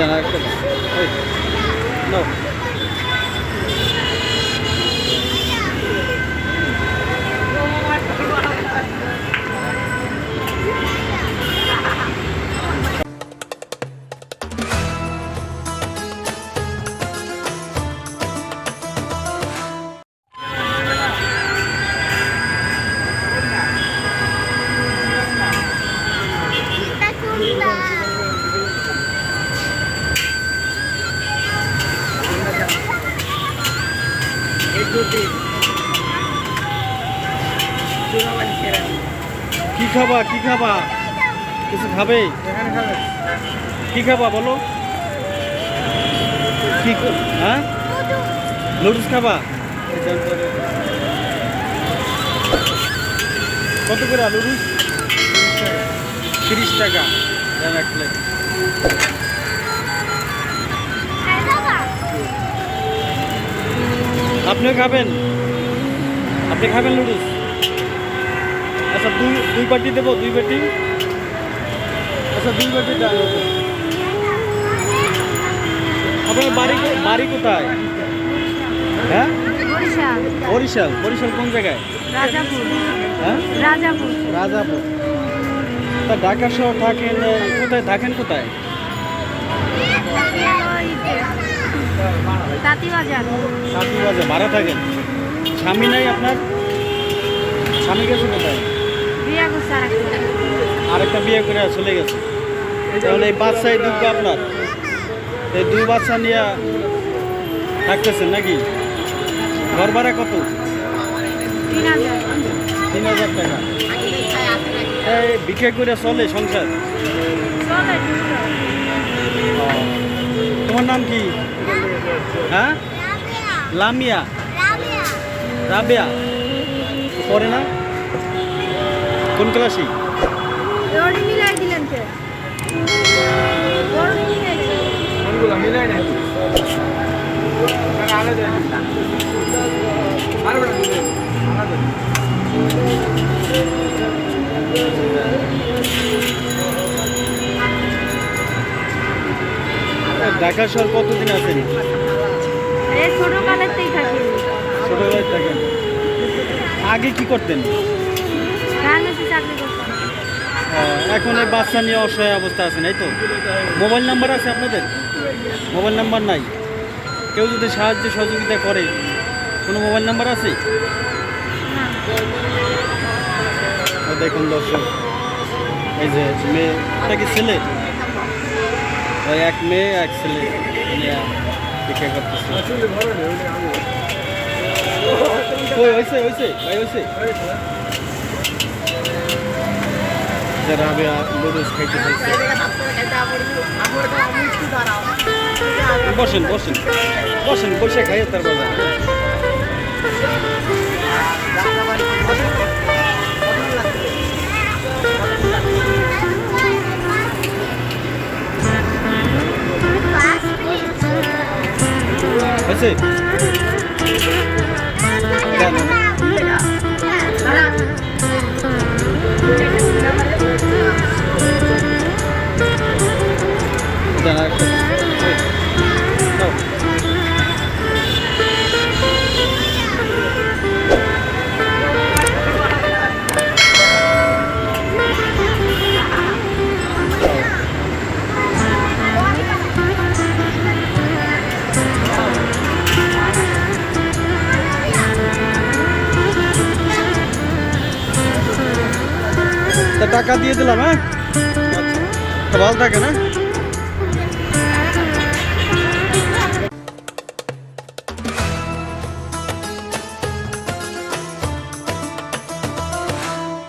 দেন একটা দেন। এই, কি খাবা কি খাবা? কিছু খাবে? কি খাবা বলো? কি হ্যাঁ? নুডলস খাবা। কত করে নুডলস? তিরিশ টাকা। এক প্লেট আপনিও খাবেন? আপনি খাবেন নুডলস? আচ্ছা দুই দুই বাটি দেবো দুই বাটি। আচ্ছা দুই বাটি ডাল। আপনার বাড়ি বাড়ি কোথায়? হ্যাঁ? বরিশাল। বরিশাল। বরিশাল কোন জায়গায়? রাজাপুর। হ্যাঁ? রাজাপুর। রাজাপুর। তা ঢাকা শহর থাকেন কোথায় থাকেন কোথায়? তাঁতিবাজার। সাতটি ভাড়া থাকেন? স্বামী নাই আপনার? স্বামী গেছে কোথায়? বিয়া করছে আরেকটা। বিয়ে করে চলে গেছে। তাহলে এই বাচ্চাই দুঃখ আপনার? এই দুই বাচ্চা নিয়ে থাকতেছেন নাকি? ঘর ভাড়া কত? তিন হাজার। টাকা। এই বিক্রি করে চলে সংসার। তোমার নাম কি? হ্যাঁ? লামিয়া। রাবেয়া। পড়ে না? কোন ক্লাসে? ওরই ঢাকা শহর কতদিন আছেন? এই ছোটকালেতেই থাকি। ছোটবেলায় থাকেন। আগে কি করতেন? এখন এই বাচ্চা নিয়ে অসহায় অবস্থা আছেন এই তো? মোবাইল নাম্বার আছে আপনাদের? মোবাইল নাম্বার নাই। কেউ যদি সাহায্য সহযোগিতা করে কোনো মোবাইল নাম্বার আছে? দেখুন দর্শক এই যে মেয়ে এটা কি ছেলে? এক মেয়ে এক ছেলে ভিক্ষা করতেছে। বসেন বসেন। বসেন বসে খাই তার বাজার হয়েছে টাকা দিয়ে দিলাম হ্যাঁ? ভালো থাকে না